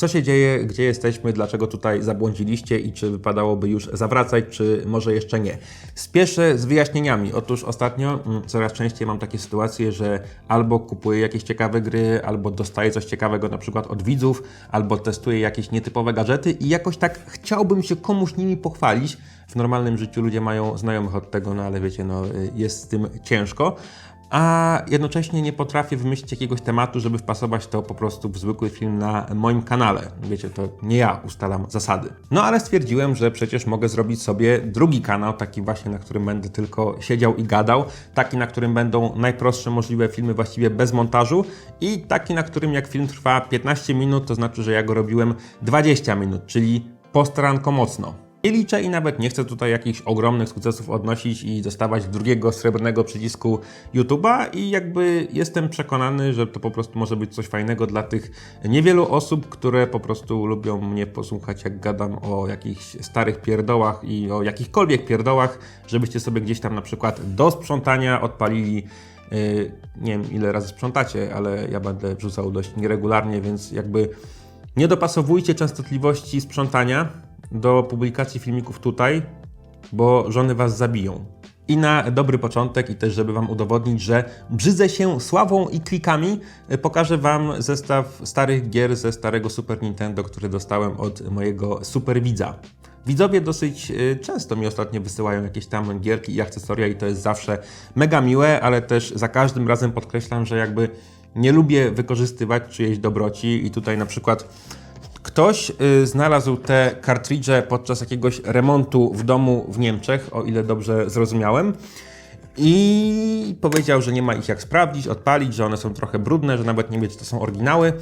Co się dzieje, gdzie jesteśmy, dlaczego tutaj zabłądziliście i czy wypadałoby już zawracać, czy może jeszcze nie. Spieszę z wyjaśnieniami. Otóż ostatnio mm, coraz częściej mam takie sytuacje, że albo kupuję jakieś ciekawe gry, albo dostaję coś ciekawego na przykład od widzów, albo testuję jakieś nietypowe gadżety i jakoś tak chciałbym się komuś nimi pochwalić. W normalnym życiu ludzie mają znajomych od tego, no ale wiecie, no y, jest z tym ciężko a jednocześnie nie potrafię wymyślić jakiegoś tematu, żeby wpasować to po prostu w zwykły film na moim kanale. Wiecie, to nie ja ustalam zasady. No ale stwierdziłem, że przecież mogę zrobić sobie drugi kanał, taki właśnie, na którym będę tylko siedział i gadał, taki, na którym będą najprostsze możliwe filmy właściwie bez montażu i taki, na którym jak film trwa 15 minut, to znaczy, że ja go robiłem 20 minut, czyli postaranko mocno. Nie liczę i nawet nie chcę tutaj jakichś ogromnych sukcesów odnosić i dostawać drugiego srebrnego przycisku YouTube'a i jakby jestem przekonany, że to po prostu może być coś fajnego dla tych niewielu osób, które po prostu lubią mnie posłuchać jak gadam o jakichś starych pierdołach i o jakichkolwiek pierdołach, żebyście sobie gdzieś tam na przykład do sprzątania odpalili yy, nie wiem ile razy sprzątacie, ale ja będę wrzucał dość nieregularnie, więc jakby nie dopasowujcie częstotliwości sprzątania do publikacji filmików tutaj, bo żony was zabiją. I na dobry początek, i też żeby Wam udowodnić, że brzydzę się sławą i klikami, e, pokażę Wam zestaw starych gier ze starego Super Nintendo, który dostałem od mojego superwidza. Widzowie dosyć e, często mi ostatnio wysyłają jakieś tam gierki i akcesoria i to jest zawsze mega miłe, ale też za każdym razem podkreślam, że jakby nie lubię wykorzystywać czyjejś dobroci i tutaj na przykład Ktoś y, znalazł te kartridże podczas jakiegoś remontu w domu w Niemczech, o ile dobrze zrozumiałem. I powiedział, że nie ma ich jak sprawdzić, odpalić, że one są trochę brudne, że nawet nie wie, czy to są oryginały.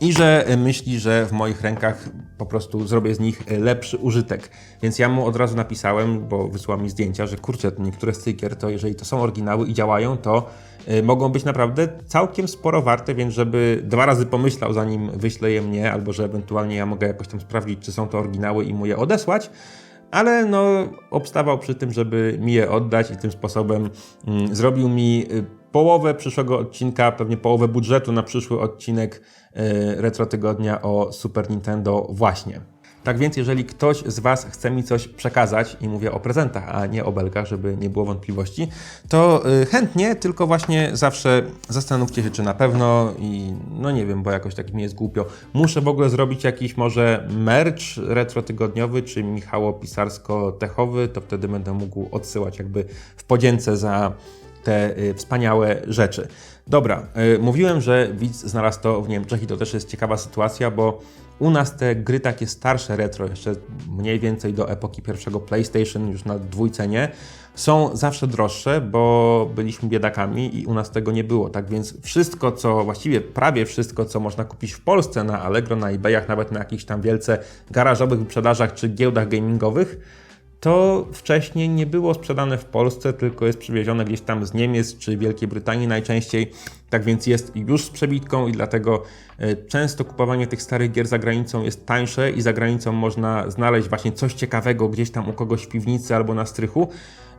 I że y, myśli, że w moich rękach po prostu zrobię z nich y, lepszy użytek. Więc ja mu od razu napisałem, bo wysłał mi zdjęcia, że kurczę, niektóre z tych gier, to jeżeli to są oryginały i działają, to Y, mogą być naprawdę całkiem sporo warte, więc żeby dwa razy pomyślał, zanim wyśle je mnie, albo że ewentualnie ja mogę jakoś tam sprawdzić, czy są to oryginały i mu je odesłać, ale no obstawał przy tym, żeby mi je oddać i tym sposobem mm, zrobił mi y, połowę przyszłego odcinka, pewnie połowę budżetu na przyszły odcinek y, Retro Tygodnia o Super Nintendo właśnie. Tak więc, jeżeli ktoś z Was chce mi coś przekazać, i mówię o prezentach, a nie o belkach, żeby nie było wątpliwości, to y, chętnie, tylko właśnie zawsze zastanówcie się, czy na pewno i no nie wiem, bo jakoś tak mi jest głupio. Muszę w ogóle zrobić jakiś może merch retrotygodniowy, czy Michało-pisarsko-techowy, to wtedy będę mógł odsyłać jakby w podzięce za te y, wspaniałe rzeczy. Dobra, y, mówiłem, że widz znalazł to w Niemczech i to też jest ciekawa sytuacja, bo u nas te gry takie starsze retro, jeszcze mniej więcej do epoki pierwszego PlayStation, już na dwójcenie, są zawsze droższe, bo byliśmy biedakami i u nas tego nie było. Tak więc wszystko, co właściwie prawie wszystko, co można kupić w Polsce na Allegro, na eBayach, nawet na jakichś tam wielce garażowych wyprzedażach czy giełdach gamingowych, to wcześniej nie było sprzedane w Polsce, tylko jest przywiezione gdzieś tam z Niemiec czy Wielkiej Brytanii najczęściej. Tak więc jest już z przebitką i dlatego e, często kupowanie tych starych gier za granicą jest tańsze i za granicą można znaleźć właśnie coś ciekawego gdzieś tam u kogoś w piwnicy albo na strychu.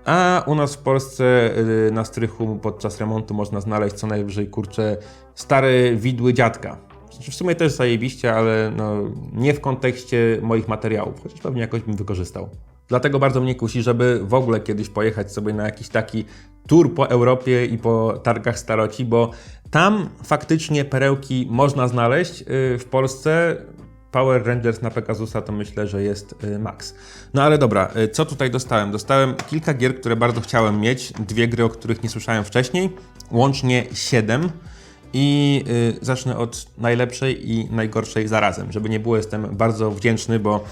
A u nas w Polsce e, na strychu podczas remontu można znaleźć co najwyżej kurcze stare widły dziadka. W sumie też zajebiście, ale no, nie w kontekście moich materiałów, chociaż pewnie jakoś bym wykorzystał. Dlatego bardzo mnie kusi, żeby w ogóle kiedyś pojechać sobie na jakiś taki tour po Europie i po targach staroci, bo tam faktycznie perełki można znaleźć. Y, w Polsce Power Rangers na Pegasusa to myślę, że jest y, max. No ale dobra, y, co tutaj dostałem? Dostałem kilka gier, które bardzo chciałem mieć, dwie gry, o których nie słyszałem wcześniej, łącznie siedem. I zacznę od najlepszej i najgorszej zarazem. Żeby nie było, jestem bardzo wdzięczny, bo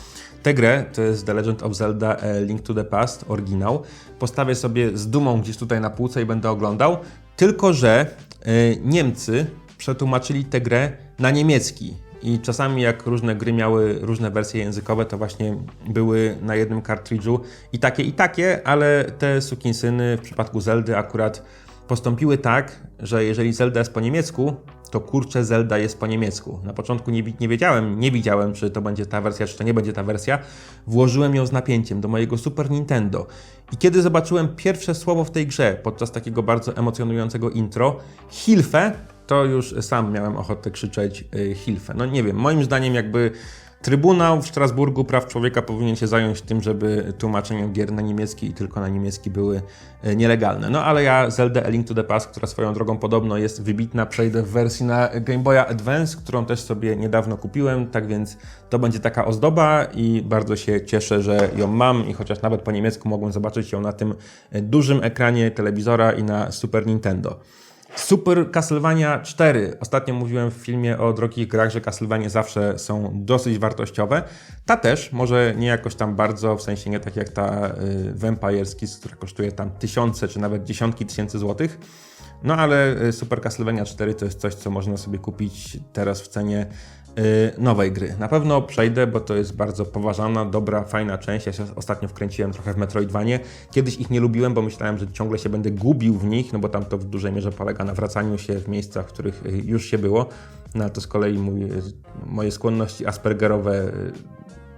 Tę grę, to jest The Legend of Zelda e, Link to the Past, oryginał, postawię sobie z dumą gdzieś tutaj na półce i będę oglądał, tylko że e, Niemcy przetłumaczyli tę grę na niemiecki. I czasami jak różne gry miały różne wersje językowe, to właśnie były na jednym kartridżu i takie i takie, ale te sukinsyny w przypadku Zeldy akurat postąpiły tak, że jeżeli Zelda jest po niemiecku, to kurczę Zelda jest po niemiecku. Na początku nie, nie wiedziałem, nie widziałem, czy to będzie ta wersja, czy to nie będzie ta wersja. Włożyłem ją z napięciem do mojego Super Nintendo. I kiedy zobaczyłem pierwsze słowo w tej grze, podczas takiego bardzo emocjonującego intro, Hilfe, to już sam miałem ochotę krzyczeć y, Hilfe. No nie wiem, moim zdaniem jakby Trybunał w Strasburgu Praw Człowieka powinien się zająć tym, żeby tłumaczenia gier na niemiecki i tylko na niemiecki były e, nielegalne. No ale ja Zelda A Link to the Past, która swoją drogą podobno jest wybitna, przejdę w wersji na Game Boya Advance, którą też sobie niedawno kupiłem, tak więc to będzie taka ozdoba i bardzo się cieszę, że ją mam i chociaż nawet po niemiecku mogłem zobaczyć ją na tym e, dużym ekranie telewizora i na Super Nintendo. Super Castlevania 4. Ostatnio mówiłem w filmie o drogich grach, że Castlevania zawsze są dosyć wartościowe. Ta też, może nie jakoś tam bardzo, w sensie nie tak jak ta y, Vampire Skis, która kosztuje tam tysiące czy nawet dziesiątki tysięcy złotych. No ale y, Super Castlevania 4 to jest coś, co można sobie kupić teraz w cenie nowej gry. Na pewno przejdę, bo to jest bardzo poważana, dobra, fajna część. Ja się ostatnio wkręciłem trochę w Metroidvanie. Kiedyś ich nie lubiłem, bo myślałem, że ciągle się będę gubił w nich, no bo tam to w dużej mierze polega na wracaniu się w miejscach, w których y, już się było. No to z kolei mój, y, moje skłonności aspergerowe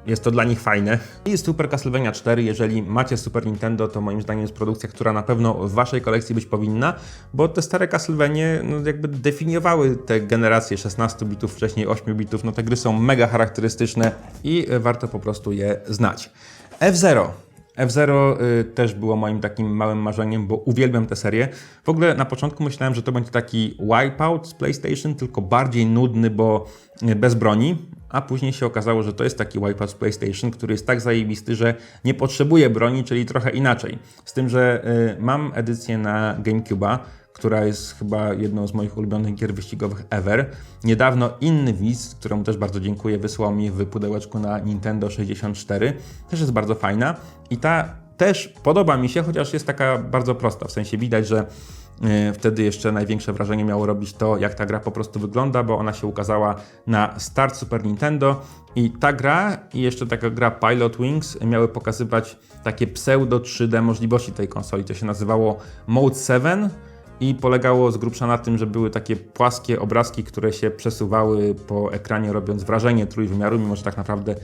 jest to dla nich fajne. I Super Castlevania 4, jeżeli macie Super Nintendo, to moim zdaniem jest produkcja, która na pewno w waszej kolekcji być powinna, bo te stare Castlevania no, jakby definiowały te generacje 16 bitów, wcześniej 8 bitów. No te gry są mega charakterystyczne i warto po prostu je znać. F-Zero F-Zero y, też było moim takim małym marzeniem, bo uwielbiam tę serię. W ogóle na początku myślałem, że to będzie taki Wipeout z PlayStation, tylko bardziej nudny, bo y, bez broni. A później się okazało, że to jest taki Wipeout z PlayStation, który jest tak zajebisty, że nie potrzebuje broni, czyli trochę inaczej. Z tym, że y, mam edycję na GameCube'a, która jest chyba jedną z moich ulubionych gier wyścigowych ever. Niedawno inny widz, któremu też bardzo dziękuję, wysłał mi w pudełeczku na Nintendo 64. Też jest bardzo fajna i ta też podoba mi się, chociaż jest taka bardzo prosta. W sensie widać, że Wtedy jeszcze największe wrażenie miało robić to, jak ta gra po prostu wygląda, bo ona się ukazała na start Super Nintendo i ta gra i jeszcze taka gra Pilot Wings miały pokazywać takie pseudo 3D możliwości tej konsoli. To się nazywało Mode 7 i polegało z grubsza na tym, że były takie płaskie obrazki, które się przesuwały po ekranie, robiąc wrażenie trójwymiaru, mimo że tak naprawdę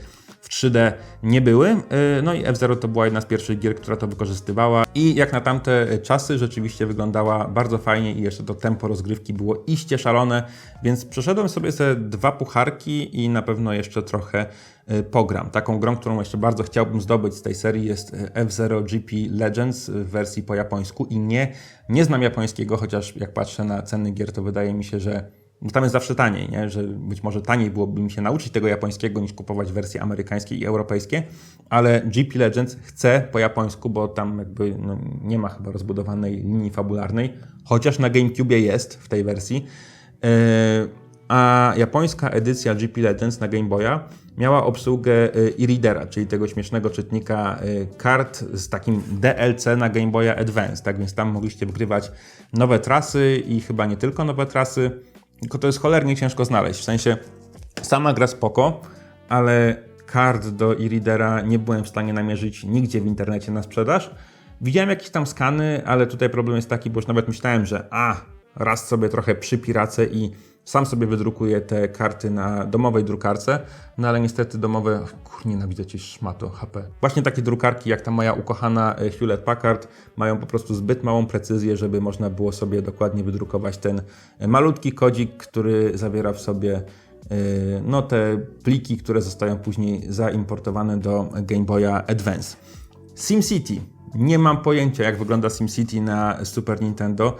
w 3D nie były. Y, no i F-Zero to była jedna z pierwszych gier, która to wykorzystywała i jak na tamte czasy rzeczywiście wyglądała bardzo fajnie i jeszcze to tempo rozgrywki było iście szalone, więc przeszedłem sobie te dwa pucharki i na pewno jeszcze trochę y, pogram. Taką grą, którą jeszcze bardzo chciałbym zdobyć z tej serii jest y, F-Zero GP Legends w wersji po japońsku i nie, nie znam japońskiego, chociaż jak patrzę na ceny gier, to wydaje mi się, że bo tam jest zawsze taniej, nie? że być może taniej byłoby mi się nauczyć tego japońskiego niż kupować wersje amerykańskie i europejskie, ale GP Legends chce po japońsku, bo tam jakby no, nie ma chyba rozbudowanej linii fabularnej, chociaż na GameCube jest w tej wersji. Yy, a japońska edycja GP Legends na Game Boya miała obsługę yy, e-readera, czyli tego śmiesznego czytnika yy, kart z takim DLC na Game Boya Advance, tak więc tam mogliście wgrywać nowe trasy i chyba nie tylko nowe trasy, tylko to jest cholernie ciężko znaleźć. W sensie sama gra spoko, ale kart do e-readera nie byłem w stanie namierzyć nigdzie w internecie na sprzedaż. Widziałem jakieś tam skany, ale tutaj problem jest taki, bo już nawet myślałem, że a, raz sobie trochę przypiracę i sam sobie wydrukuję te karty na domowej drukarce, no ale niestety domowe, kur, nienawidzę ci szmato HP. Właśnie takie drukarki jak ta moja ukochana e, Hewlett Packard mają po prostu zbyt małą precyzję, żeby można było sobie dokładnie wydrukować ten e, malutki kodzik, który zawiera w sobie e, no te pliki, które zostają później zaimportowane do Game Boya Advance. SimCity. Nie mam pojęcia jak wygląda SimCity na Super Nintendo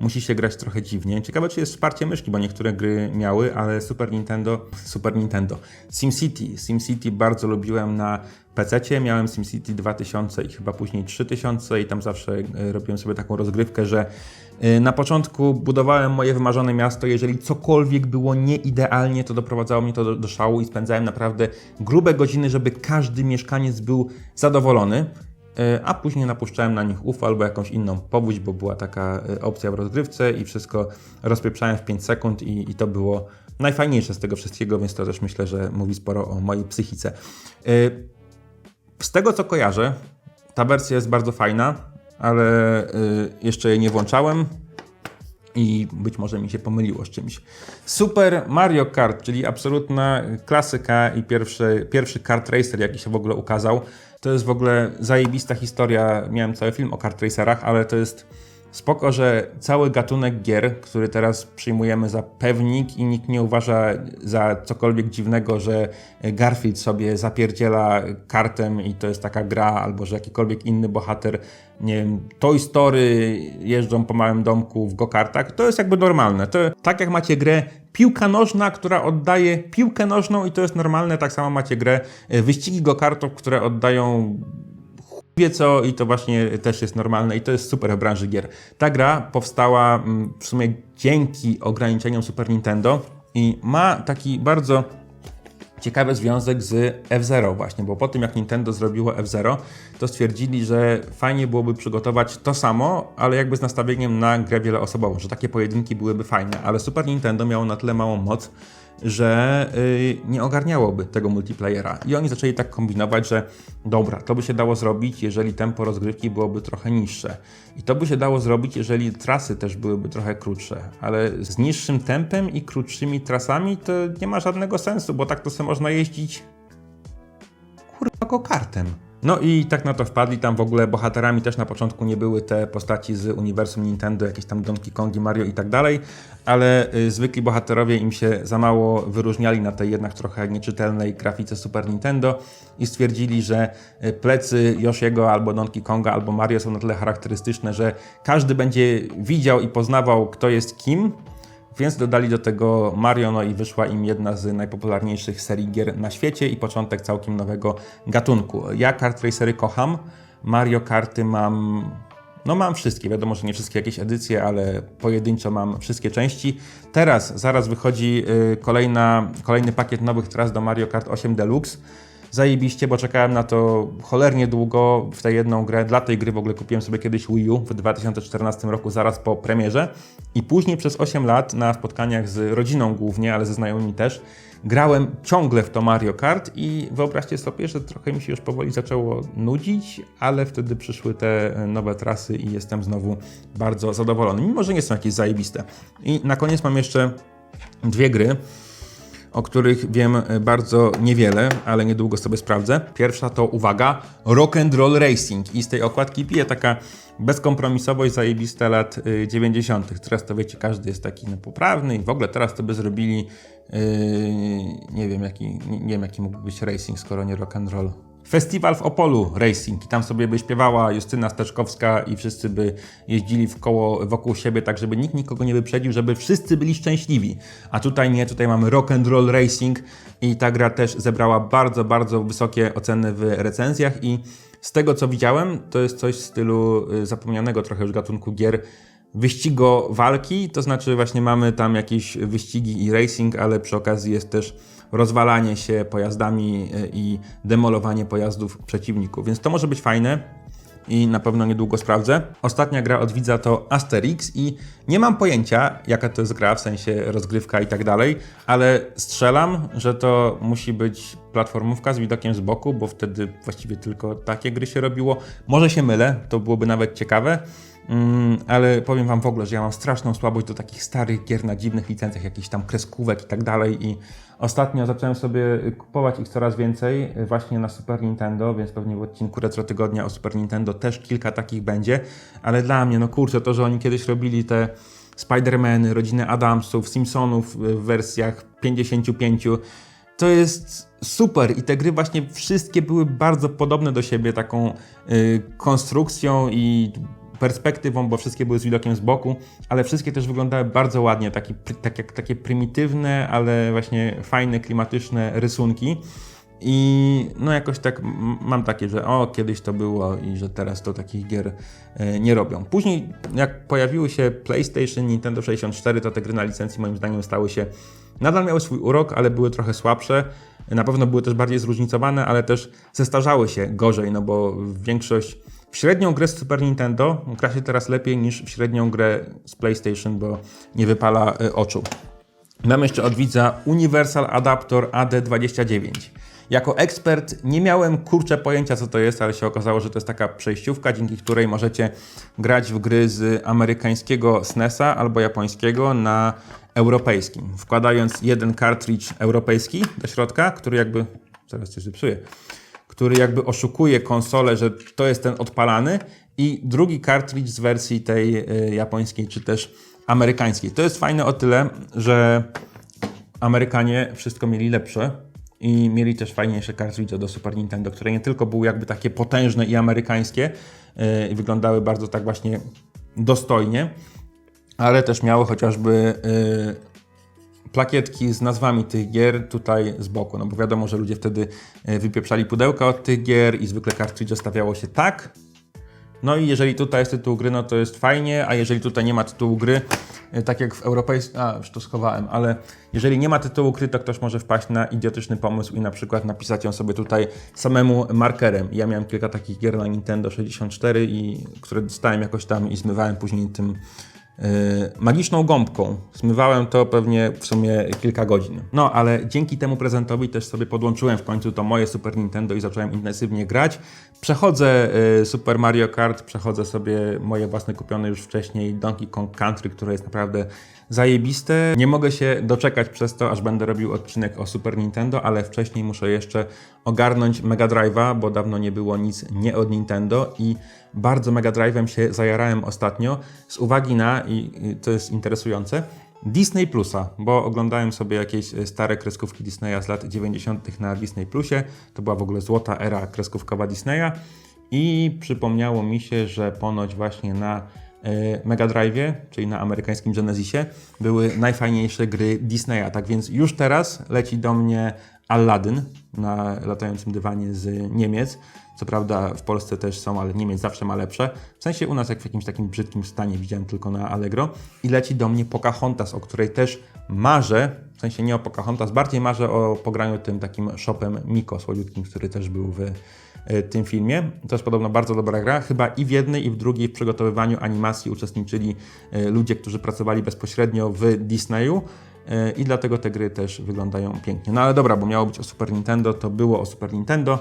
musi się grać trochę dziwnie. Ciekawe, czy jest wsparcie myszki, bo niektóre gry miały, ale Super Nintendo, Super Nintendo, SimCity, SimCity bardzo lubiłem na PC, miałem SimCity 2000 i chyba później 3000 i tam zawsze e, robiłem sobie taką rozgrywkę, że e, na początku budowałem moje wymarzone miasto, jeżeli cokolwiek było nieidealnie, to doprowadzało mnie to do, do szału i spędzałem naprawdę grube godziny, żeby każdy mieszkaniec był zadowolony. E, a później napuszczałem na nich UFO albo jakąś inną powódź, bo była taka e, opcja w rozgrywce i wszystko rozpieprzałem w 5 sekund i, i to było najfajniejsze z tego wszystkiego, więc to też myślę, że mówi sporo o mojej psychice. E, z tego co kojarzę, ta wersja jest bardzo fajna, ale jeszcze jej nie włączałem i być może mi się pomyliło z czymś. Super Mario Kart, czyli absolutna klasyka i pierwszy, pierwszy kart racer, jaki się w ogóle ukazał. To jest w ogóle zajebista historia. Miałem cały film o kart racerach, ale to jest Spoko, że cały gatunek gier, który teraz przyjmujemy za pewnik i nikt nie uważa za cokolwiek dziwnego, że Garfield sobie zapierdziela kartem i to jest taka gra, albo że jakikolwiek inny bohater, nie wiem, Toy Story jeżdżą po małym domku w go-kartach, to jest jakby normalne. To tak jak macie grę piłka nożna, która oddaje piłkę nożną i to jest normalne, tak samo macie grę e, wyścigi go-kartów, które oddają wie co i to właśnie też jest normalne i to jest super w branży gier. Ta gra powstała mm, w sumie dzięki ograniczeniom Super Nintendo i ma taki bardzo ciekawy związek z F-Zero właśnie, bo po tym jak Nintendo zrobiło F-Zero, to stwierdzili, że fajnie byłoby przygotować to samo, ale jakby z nastawieniem na grę wieloosobową, że takie pojedynki byłyby fajne, ale Super Nintendo miało na tyle małą moc, że yy, nie ogarniałoby tego multiplayera. I oni zaczęli tak kombinować, że dobra, to by się dało zrobić, jeżeli tempo rozgrywki byłoby trochę niższe. I to by się dało zrobić, jeżeli trasy też byłyby trochę krótsze. Ale z niższym tempem i krótszymi trasami to nie ma żadnego sensu, bo tak to sobie można jeździć kurwa go kartem. No i tak na to wpadli, tam w ogóle bohaterami też na początku nie były te postaci z uniwersum Nintendo, jakieś tam Donkey Kongi, Mario i tak dalej, ale y, zwykli bohaterowie im się za mało wyróżniali na tej jednak trochę nieczytelnej grafice Super Nintendo i stwierdzili, że y, plecy Yoshiego albo Donkey Konga albo Mario są na tyle charakterystyczne, że każdy będzie widział i poznawał kto jest kim, więc dodali do tego Mario, no i wyszła im jedna z najpopularniejszych serii gier na świecie i początek całkiem nowego gatunku. Ja kart racery kocham, Mario karty mam no mam wszystkie, wiadomo, że nie wszystkie jakieś edycje, ale pojedynczo mam wszystkie części. Teraz, zaraz wychodzi y, kolejna, kolejny pakiet nowych tras do Mario Kart 8 Deluxe. Zajebiście, bo czekałem na to cholernie długo w tę jedną grę. Dla tej gry w ogóle kupiłem sobie kiedyś Wii U w 2014 roku, zaraz po premierze. I później przez 8 lat na spotkaniach z rodziną głównie, ale ze znajomymi też, grałem ciągle w to Mario Kart i wyobraźcie sobie, że trochę mi się już powoli zaczęło nudzić, ale wtedy przyszły te nowe trasy i jestem znowu bardzo zadowolony, mimo że nie są jakieś zajebiste. I na koniec mam jeszcze dwie gry o których wiem bardzo niewiele, ale niedługo sobie sprawdzę. Pierwsza to, uwaga, Rock and Roll Racing i z tej okładki pije taka bezkompromisowość zajebista lat y, 90. Teraz to wiecie, każdy jest taki no, poprawny i w ogóle teraz to by zrobili yy, nie wiem jaki, nie, nie wiem jaki mógłby być racing, skoro nie rock and roll. Festiwal w Opolu Racing i tam sobie by śpiewała Justyna Steczkowska i wszyscy by jeździli w koło wokół siebie, tak żeby nikt nikogo nie wyprzedził, żeby wszyscy byli szczęśliwi. A tutaj nie, tutaj mamy Rock and Roll Racing i ta gra też zebrała bardzo, bardzo wysokie oceny w recenzjach i z tego co widziałem, to jest coś w stylu y, zapomnianego trochę już gatunku gier wyścigo walki, to znaczy właśnie mamy tam jakieś wyścigi i racing, ale przy okazji jest też rozwalanie się pojazdami y, i demolowanie pojazdów przeciwników, więc to może być fajne i na pewno niedługo sprawdzę. Ostatnia gra od widza to Asterix i nie mam pojęcia jaka to jest gra, w sensie rozgrywka i tak dalej, ale strzelam, że to musi być platformówka z widokiem z boku, bo wtedy właściwie tylko takie gry się robiło. Może się mylę, to byłoby nawet ciekawe. Mm, ale powiem Wam w ogóle, że ja mam straszną słabość do takich starych gier na dziwnych licencjach, jakichś tam kreskówek i tak dalej. I ostatnio zacząłem sobie kupować ich coraz więcej, właśnie na Super Nintendo, więc pewnie w odcinku Retro Tygodnia o Super Nintendo też kilka takich będzie. Ale dla mnie, no kurczę, to, że oni kiedyś robili te Spider-Many, rodzinę Adamsów, Simpsonów w wersjach 55, to jest super i te gry właśnie wszystkie były bardzo podobne do siebie taką y, konstrukcją i perspektywą, bo wszystkie były z widokiem z boku, ale wszystkie też wyglądały bardzo ładnie, taki, tak jak takie prymitywne, ale właśnie fajne, klimatyczne rysunki. I no jakoś tak mam takie, że o, kiedyś to było i że teraz to takich gier e, nie robią. Później jak pojawiły się PlayStation, Nintendo 64, to te gry na licencji moim zdaniem stały się, nadal miały swój urok, ale były trochę słabsze. Na pewno były też bardziej zróżnicowane, ale też zestarzały się gorzej, no bo większość w średnią grę z Super Nintendo gra się teraz lepiej niż w średnią grę z PlayStation, bo nie wypala y, oczu. Mam jeszcze od widza Universal Adapter AD29. Jako ekspert nie miałem kurcze pojęcia co to jest, ale się okazało, że to jest taka przejściówka, dzięki której możecie grać w gry z amerykańskiego SNESa albo japońskiego na europejskim. Wkładając jeden cartridge europejski do środka, który jakby... Zaraz coś zepsuję który jakby oszukuje konsolę, że to jest ten odpalany i drugi kartridż z wersji tej y, japońskiej czy też amerykańskiej. To jest fajne o tyle, że Amerykanie wszystko mieli lepsze i mieli też fajniejsze kartridże do Super Nintendo, które nie tylko były jakby takie potężne i amerykańskie yy, i wyglądały bardzo tak właśnie dostojnie, ale też miały chociażby yy, plakietki z nazwami tych gier tutaj z boku, no bo wiadomo, że ludzie wtedy yy, wypieprzali pudełka od tych gier i zwykle kartridże stawiało się tak, no i jeżeli tutaj jest tytuł gry, no to jest fajnie, a jeżeli tutaj nie ma tytułu gry, y, tak jak w europejskim, a już to schowałem, ale jeżeli nie ma tytułu gry, to ktoś może wpaść na idiotyczny pomysł i na przykład napisać ją sobie tutaj samemu markerem. Ja miałem kilka takich gier na Nintendo 64, i, które dostałem jakoś tam i zmywałem później tym magiczną gąbką. Zmywałem to pewnie w sumie kilka godzin. No, ale dzięki temu prezentowi też sobie podłączyłem w końcu to moje Super Nintendo i zacząłem intensywnie grać. Przechodzę y, Super Mario Kart, przechodzę sobie moje własne kupione już wcześniej Donkey Kong Country, które jest naprawdę zajebiste. Nie mogę się doczekać przez to, aż będę robił odcinek o Super Nintendo, ale wcześniej muszę jeszcze ogarnąć Mega Drive'a, bo dawno nie było nic nie od Nintendo i bardzo Mega Drive'em się zajarałem ostatnio z uwagi na, i to jest interesujące, Disney Plusa, bo oglądałem sobie jakieś e, stare kreskówki Disneya z lat 90. na Disney Plusie. To była w ogóle złota era kreskówkowa Disneya i przypomniało mi się, że ponoć właśnie na Mega Drive'ie, czyli na amerykańskim Genesisie, były najfajniejsze gry Disneya. Tak więc już teraz leci do mnie Aladdin na latającym dywanie z Niemiec. Co prawda w Polsce też są, ale Niemiec zawsze ma lepsze. W sensie u nas jak w jakimś takim brzydkim stanie widziałem tylko na Allegro. I leci do mnie Pocahontas, o której też marzę, w sensie nie o Pocahontas, bardziej marzę o pograniu tym takim shopem Miko słodziutkim, który też był w e, tym filmie. To jest podobno bardzo dobra gra. Chyba i w jednej, i w drugiej w przygotowywaniu animacji uczestniczyli e, ludzie, którzy pracowali bezpośrednio w Disneyu. E, I dlatego te gry też wyglądają pięknie. No ale dobra, bo miało być o Super Nintendo, to było o Super Nintendo.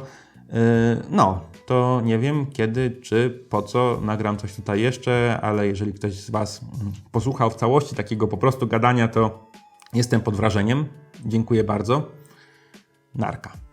No, to nie wiem kiedy, czy po co nagram coś tutaj jeszcze, ale jeżeli ktoś z Was mm, posłuchał w całości takiego po prostu gadania, to jestem pod wrażeniem. Dziękuję bardzo. Narka.